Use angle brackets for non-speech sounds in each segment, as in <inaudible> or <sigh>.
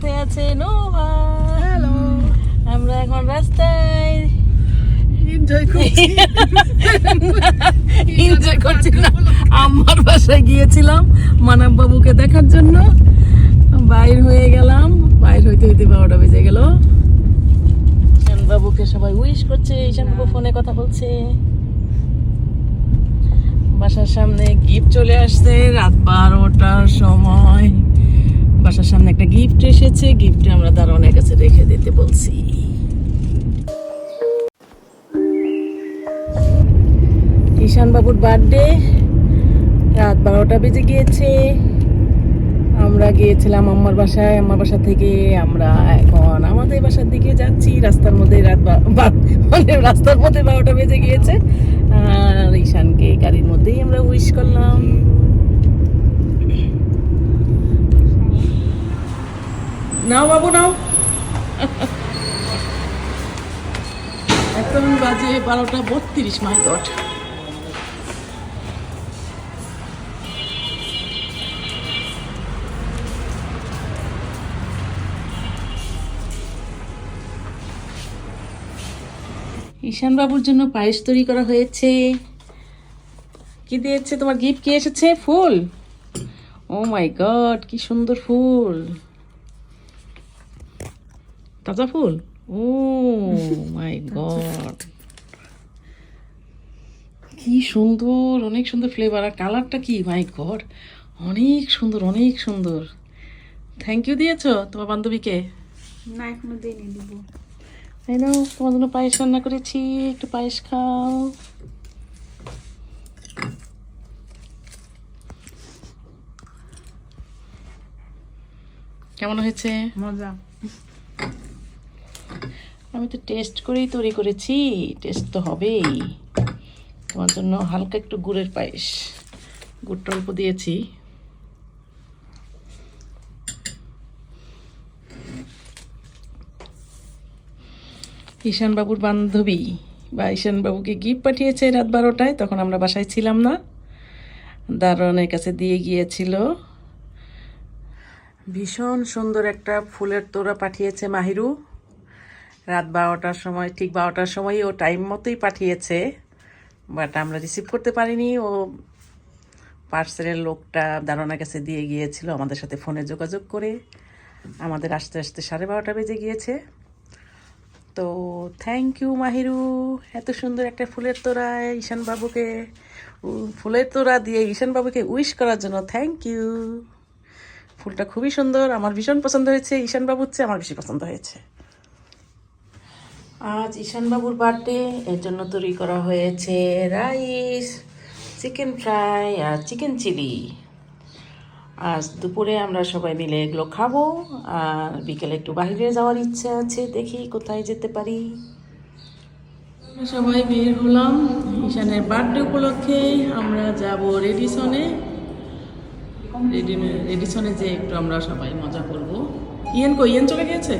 সাথে আছে Nova hello আমরা এখন রাস্তায়। এনজয় করছি। <laughs> এনজয় করছি না। আমার বাসায় গিয়েছিলাম মানব বাবুকে দেখার জন্য। বাইর হয়ে গেলাম। বাইর হইতে হইতে বারোটা বেজে গেল। বাবুকে সবাই উইশ করছে ঈশান বাবু ফোনে কথা বলছে। বাসার সামনে গিফট চলে আসছে রাত বারোটার সময়। বাসার সামনে একটা গিফট এসেছে গিফটে আমরা দারোয়ানের কাছে রেখে দিতে বলছি। ঈশান বাবুর বার্থডে রাত বারোটা বেজে গিয়েছে। আমরা গিয়েছিলাম আম্মার বাসায়, আম্মার বাসা থেকে আমরা এখন আমাদের বাসার দিকে যাচ্ছি। রাস্তার মধ্যে রাত মানে রাস্তার মধ্যে বারোটা বেজে গিয়েছে। আর ঈশানকে গাড়ির মধ্যেই আমরা উইশ করলাম। নাও বাবু, নাও। এখন বাজে বারোটা বত্রিশ মাই গড ঈশান বাবুর জন্য পায়েস তৈরি করা হয়েছে। কি দিয়েছে তোমার গিফট? কি এসেছে? ফুল। ও মাই গড কি সুন্দর ফুল। তাজা ফুল? ও মাই গড কি সুন্দর অনেক সুন্দর ফ্লেভার আর কালারটা কি? মাই গড অনেক সুন্দর অনেক সুন্দর। থ্যাংক ইউ দিয়েছ তোমার বান্ধবীকে? না এখনও দিইনি দিব। এই নাও তোমার জন্য পায়েস রান্না করেছি একটু পায়েস খাও। কেমন হয়েছে? মজা। আমি তো টেস্ট করেই তৈরি করেছি টেস্ট তো হবেই। তোমার জন্য হালকা একটু গুড়ের পায়েস। গুড়টা অল্প দিয়েছি। ঈশান বাবুর বান্ধবী বা ঈশান বাবুকে গিফট পাঠিয়েছে রাত বারোটায়, তখন আমরা বাসায় ছিলাম না। দারোয়ানের কাছে দিয়ে গিয়েছিল। ভীষণ সুন্দর একটা ফুলের তোড়া পাঠিয়েছে মাহিরু। রাত বারোটার সময়, ঠিক বারোটার সময় ও টাইম মতোই পাঠিয়েছে বাট আমরা রিসিভ করতে পারিনি। ও পার্সেলের লোকটা দারোয়ানের কাছে দিয়ে গিয়েছিল, আমাদের সাথে ফোনে যোগাযোগ করে। আমাদের আসতে আসতে সাড়ে বারোটা বেজে গিয়েছে। তো থ্যাংক ইউ মাহিরু। এত সুন্দর একটা ফুলের তোড়া ঈশান বাবুকে। ফুলের তোড়া দিয়ে ঈশান বাবুকে উইশ করার জন্য থ্যাংক ইউ ফুলটা খুবই সুন্দর, আমার ভীষণ পছন্দ হয়েছে ঈশান বাবুর চেয়ে, আমার বেশি পছন্দ হয়েছে। আজ ঈশান বাবুর বার্থডে, এর জন্য তৈরি করা হয়েছে রাইস, চিকেন ফ্রাই আর চিকেন চিলি। আজ দুপুরে আমরা সবাই মিলে এগুলো খাব, আর বিকেলে একটু বাইরে যাওয়ার ইচ্ছা আছে, দেখি কোথায় যেতে পারি। সবাই বের হলাম ঈশানের বার্থডে উপলক্ষে, আমরা যাব রেডিসনে। রেডি রেডিসনে যে একটু আমরা সবাই মজা করব। ইয়েন কই? ইয়েন চলে গেছে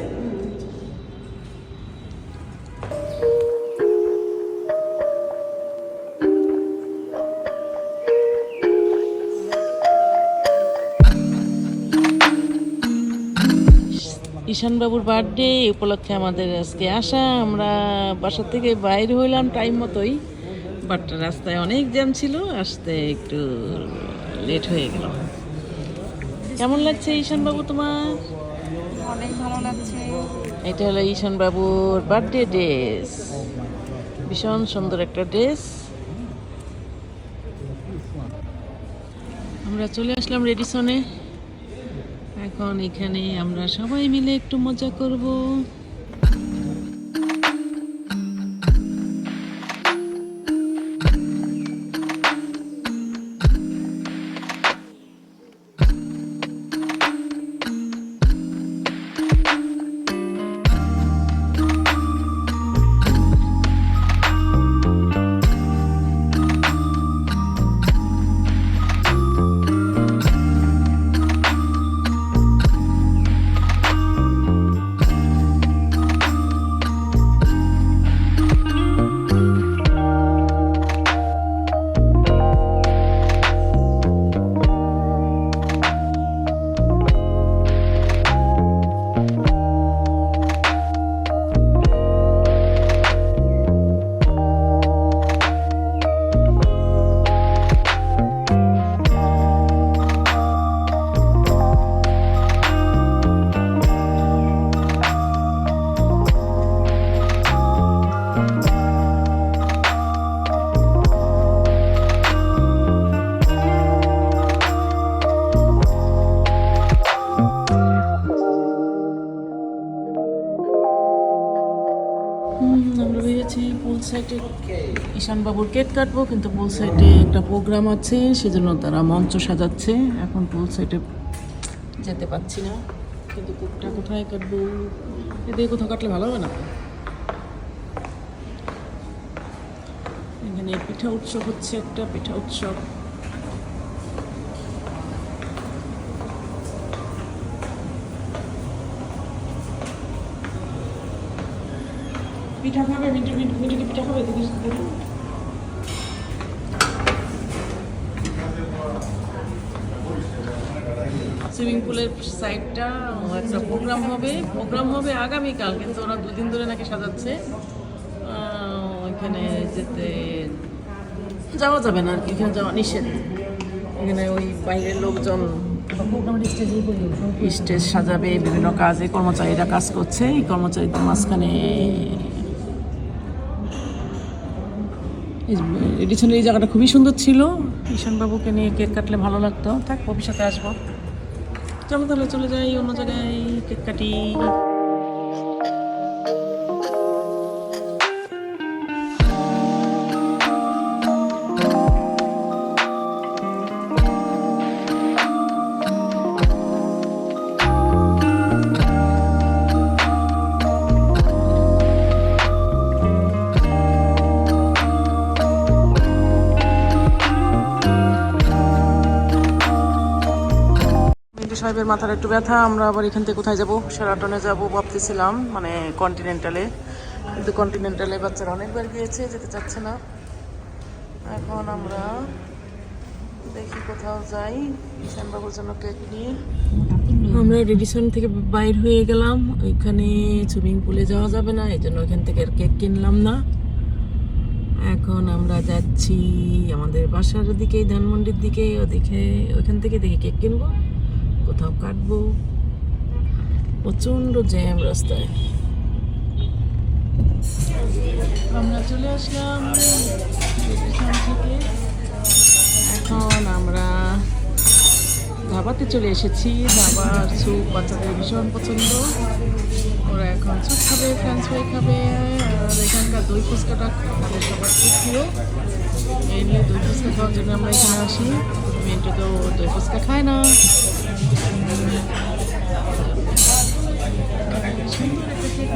ঈশান বাবুর বার্থডে উপলক্ষে আমাদের আজকে আসা। আমরা বাসা থেকে বাইরে হইলাম টাইম মতোই বাট রাস্তায় অনেক জ্যাম ছিল আসতে একটু লেট হয়ে গেল। কেমন লাগছে ঈশানবাবু তোমার? অনেক ভালো লাগছে। এটা হলো ঈশানবাবুর বার্থডে ড্রেস ভীষণ সুন্দর একটা ড্রেস আমরা চলে আসলাম রেডিসনে। এখন এখানে আমরা সবাই মিলে একটু মজা করব। ঈশান বাবুর কেক কাটবো, কিন্তু পুল সাইডে একটা প্রোগ্রাম আছে, সেজন্য তারা মঞ্চ সাজাচ্ছে। এখন পুল সাইডে যেতে পারছি না, কিন্তু কেকটা কোথায় কাটবো? এদিকে কোথাও কাটলে ভালো হবে না এখানে পিঠা উৎসব হচ্ছে একটা, পিঠা উৎসব। পিঠা খাবে? মিঠু মিঠু মিঠু কি পিঠা খাবে? দেখি। সুইমিং পুলের সাইডটা একটা প্রোগ্রাম হবে। প্রোগ্রাম হবে আগামীকাল, কিন্তু ওরা দুদিন ধরে নাকি সাজাচ্ছে। ওইখানে যেতে যাওয়া যাবে না আর কি এখানে যাওয়া নিষেধ। এখানে ওই বাইরের লোকজন স্টেজ সাজাবে, বিভিন্ন কাজে, কর্মচারীরা কাজ করছে, এই কর্মচারীদের মাঝখানে এডিশনের এই জায়গাটা খুবই সুন্দর ছিল। ঈশানবাবুকে নিয়ে কেক কাটলে ভালো লাগতো। থাক ভবিষ্যতে আসব। চলো তাহলে চলে যাই অন্য জায়গায় কেক কাটি। সাহেবের মাথার একটু ব্যথা, আমরা আবার এখান থেকে কোথায় যাব? সেরাটনে যাব ভাবতেছিলাম মানে কন্টিনেন্টালে কিন্তু কন্টিনেন্টালে বাচ্চারা অনেকবার গিয়েছে, যেতে চাচ্ছে না। এখন আমরা দেখি কোথাও যাই, শ্যামবাবুর জন্য কেক নিয়ে আমরা রেডিসন থেকে বাইর হয়ে গেলাম, ওইখানে সুইমিং পুলে যাওয়া যাবে না, এই জন্য ওইখান থেকে আর কেক কিনলাম না। এখন আমরা যাচ্ছি আমাদের বাসার দিকে ধানমন্ডির দিকে, ওদিকে ওইখান থেকে দেখি কেক কিনবো। কোথাও কাটবো? প্রচণ্ড জ্যাম রাস্তায়। আমরা চলে আসলাম থেকে। এখন আমরা ধাবাতে চলে এসেছি। ধাবার স্যুপ, বাচ্চাদের ভীষণ পছন্দ। ওরা এখন স্যুপ খাবে ফ্রেঞ্চ ফ্রাই খাবে, আর এখানকার দই ফুচকাটা তাদের সবার খুব প্রিয়। এই নিয়ে দই ফুচকা খাওয়ার জন্য আমরা এখানে আসি। মেনটা তো দই ফুচকা খায় না। সুন্দর একটা কেক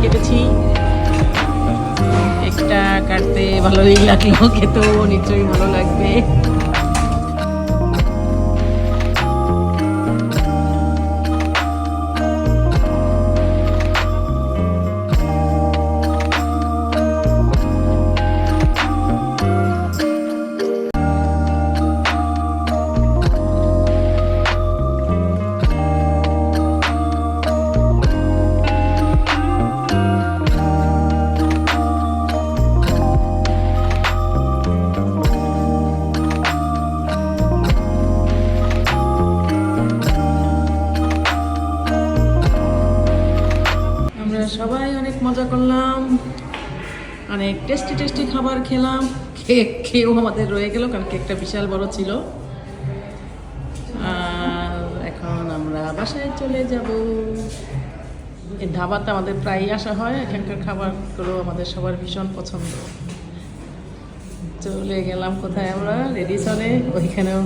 কেটেছি। কেকটা কাটতে ভালোই লাগল খেতেও নিশ্চয়ই ভালো লাগবে। মজা করলাম। অনেক টেস্টি টেস্টি খাবার খেলাম। কেক খেয়েও আমাদের রয়ে গেল, কারণ কেকটা বিশাল বড় ছিল। আর এখন আমরা বাসায় চলে যাব। এই ধাবাতে আমাদের প্রায়ই আসা হয়। এখানকার খাবারগুলো আমাদের সবার ভীষণ পছন্দ। চলে গেলাম কোথায় আমরা? রেডি, চলে। ওইখানেও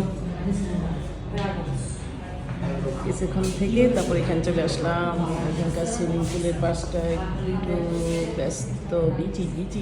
কিছুক্ষণ থেকে তারপর এখানে চলে আসলাম। এখানকার সুইমিং পুলের পাশটায় একটু ব্যস্ত বিচি বিচি।